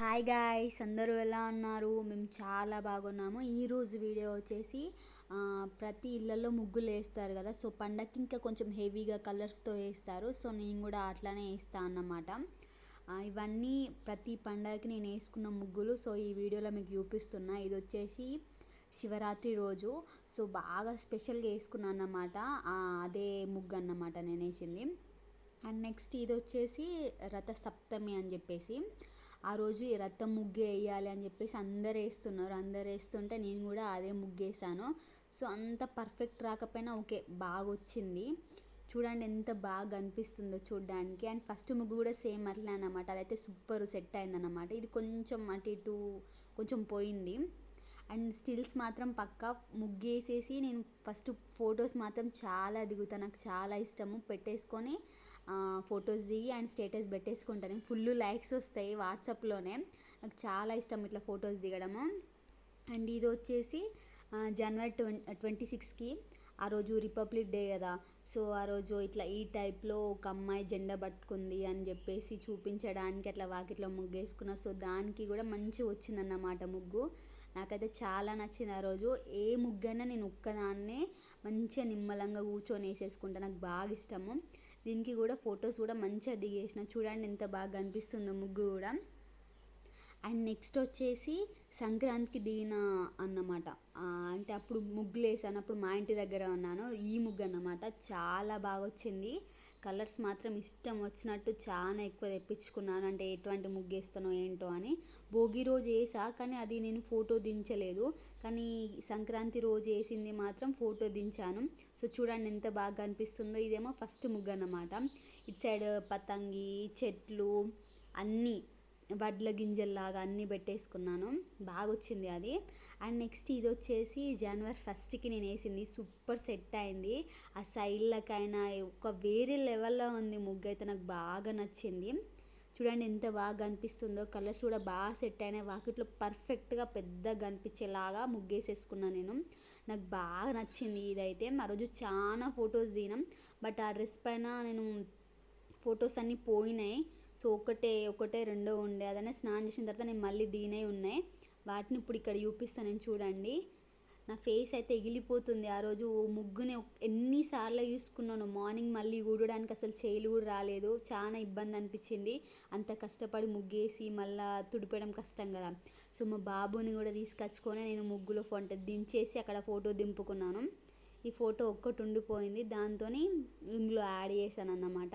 Hi guys అందరూ ఎలా ఉన్నారు? మేము చాలా బాగున్నాము. ఈరోజు వీడియో వచ్చేసి ప్రతి ఇళ్ళల్లో ముగ్గులు వేస్తారు కదా. సో పండగకి ఇంకా కొంచెం హెవీగా కలర్స్తో వేస్తారు. సో నేను కూడా అట్లానే వేస్తాను అన్నమాట. ఇవన్నీ ప్రతి పండగకి నేను వేసుకున్న ముగ్గులు. సో ఈ వీడియోలో మీకు చూపిస్తున్నా. ఇది వచ్చేసి శివరాత్రి రోజు. సో బాగా స్పెషల్గా వేసుకున్నాను అన్నమాట. అదే ముగ్గు అన్నమాట నేను వేసింది అండ్ నెక్స్ట్ ఇది వచ్చేసి రథ సప్తమి అని చెప్పేసి. ఆ రోజు ఈ రథం ముగ్గు వేయాలి అని చెప్పేసి అందరు వేస్తున్నారు. అందరు వేస్తుంటే నేను కూడా అదే ముగ్గు వేసాను సో అంత పర్ఫెక్ట్ రాకపోయినా ఓకే బాగా వచ్చింది చూడండి ఎంత బాగా అనిపిస్తుందో చూడడానికి. అండ్ ఫస్ట్ ముగ్గు కూడా సేమ్ అట్లా అన్నమాట. అదైతే సూపర్ సెట్ అయిందన్నమాట. ఇది కొంచెం అటు ఇటు కొంచెం పోయింది. అండ్ స్టిల్స్ మాత్రం పక్కా ముగ్గేసేసి నేను ఫస్ట్ ఫొటోస్ మాత్రం చాలా దిగుతాను నాకు చాలా ఇష్టము. పెట్టేసుకొని ఫొటోస్ దిగి అండ్ స్టేటస్ పెట్టేసుకుంటాను. ఫుల్ లైక్స్ వస్తాయి వాట్సాప్లోనే. నాకు చాలా ఇష్టం ఇట్లా ఫొటోస్ దిగడము. అండ్ ఇది వచ్చేసి జనవరి ట్వం ట్వంటీ సిక్స్కి. ఆ రోజు రిపబ్లిక్ డే కదా. సో ఆ రోజు ఇట్లా ఈ టైప్లో ఒక అమ్మాయి జెండా పట్టుకుంది అని చెప్పేసి చూపించడానికి అట్లా వాకిట్లో ముగ్గు వేసుకున్న సో దానికి కూడా మంచి వచ్చిందన్నమాట ముగ్గు. నాకైతే చాలా నచ్చింది ఆ రోజు. ఏ ముగ్గైనా నేను ఒక్కదాన్నే మంచిగా నిమ్మలంగా కూర్చొని వేసేసుకుంటా. నాకు బాగా ఇష్టము. దీనికి కూడా ఫొటోస్ కూడా మంచిగా దిగేసిన. చూడండి ఎంత బాగా కనిపిస్తుందో ముగ్గు కూడా. అండ్ నెక్స్ట్ వచ్చేసి సంక్రాంతికి దిగిన అన్నమాట. అంటే అప్పుడు ముగ్గులు వేసాను. అప్పుడు మా ఇంటి దగ్గర ఉన్నాను. ఈ ముగ్గు అన్నమాట. చాలా బాగా వచ్చింది. కలర్స్ మాత్రం ఇష్టం వచ్చినట్టు చాలా ఎక్కువ తెప్పించుకున్నాను. అంటే ఎటువంటి ముగ్గు వేస్తానో ఏంటో అని. భోగి రోజు వేసా కానీ అది నేను ఫోటో దించలేదు. కానీ సంక్రాంతి రోజు వేసింది మాత్రం ఫోటో దించాను. సో చూడండి ఎంత బాగా అనిపిస్తుందో ఇదేమో ఫస్ట్ ముగ్గు అన్నమాట. ఇటు సైడ్ పతంగి చెట్లు అన్నీ వడ్ల గింజల్లాగా అన్నీ పెట్టేసుకున్నాను. బాగా వచ్చింది అది. అండ్ నెక్స్ట్ ఇది వచ్చేసి జనవరి ఫస్ట్కి నేను వేసింది. సూపర్ సెట్ అయింది. ఆ సైడ్లకైనా ఒక వేరే లెవెల్లో ఉంది ముగ్గు అయితే నాకు బాగా నచ్చింది. చూడండి ఎంత బాగా కనిపిస్తుందో. కలర్స్ కూడా బాగా సెట్ అయినాయి. వాకిట్లో పర్ఫెక్ట్గా పెద్దగా కనిపించేలాగా ముగ్గేసేసుకున్నాను నేను. నాకు బాగా నచ్చింది ఇదైతే. ఆ రోజు చాలా ఫొటోస్ దిగినాం. బట్ ఆ డ్రెస్ పైన నేను ఫొటోస్ అన్నీ పోయినాయి. సో ఒకటే ఒకటే రెండో ఉండే. అదనే స్నానం చేసిన తర్వాత నేను మళ్ళీ దీనే ఉన్నాయి. వాటిని ఇప్పుడు ఇక్కడ చూపిస్తాను నేను చూడండి. నా ఫేస్ అయితే ఎగిలిపోతుంది. ఆ రోజు ముగ్గుని ఎన్నిసార్లు చూసుకున్నాను. మార్నింగ్ మళ్ళీ ఊడడానికి అసలు చేయలు కూడా రాలేదు. చాలా ఇబ్బంది అనిపించింది. అంత కష్టపడి ముగ్గేసి మళ్ళీ తుడిపేయడం కష్టం కదా. సో మా బాబుని కూడా తీసుకొచ్చుకొని నేను ముగ్గులో ఫోటో దించేసి అక్కడ ఫోటో దింపుకున్నాను. ఈ ఫోటో ఒక్కటి ఉండిపోయింది. దాంతో ఇందులో యాడ్ చేశాను అన్నమాట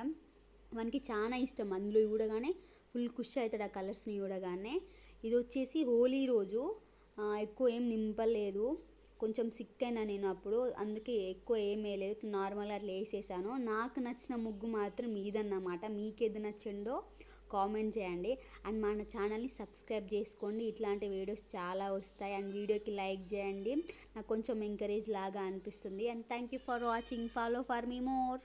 మనకి చాలా ఇష్టం. అందులో చూడగానే ఫుల్ ఖుషి అవుతాడు ఆ కలర్స్ని చూడగానే. ఇది వచ్చేసి హోలీ రోజు. ఎక్కువ ఏం నింపలేదు. కొంచెం సిక్ అయినా నేను అప్పుడు. అందుకే ఎక్కువ ఏం వేయలేదు నార్మల్గా అట్లా వేసేసాను. నాకు నచ్చిన ముగ్గు మాత్రం ఇదన్నమాట. మీకు ఏది నచ్చిందో కామెంట్ చేయండి. అండ్ మన ఛానల్ని సబ్స్క్రైబ్ చేసుకోండి. ఇట్లాంటి వీడియోస్ చాలా వస్తాయి. అండ్ వీడియోకి లైక్ చేయండి. నాకు కొంచెం ఎంకరేజ్ లాగా అనిపిస్తుంది. And thank you for watching follow for me more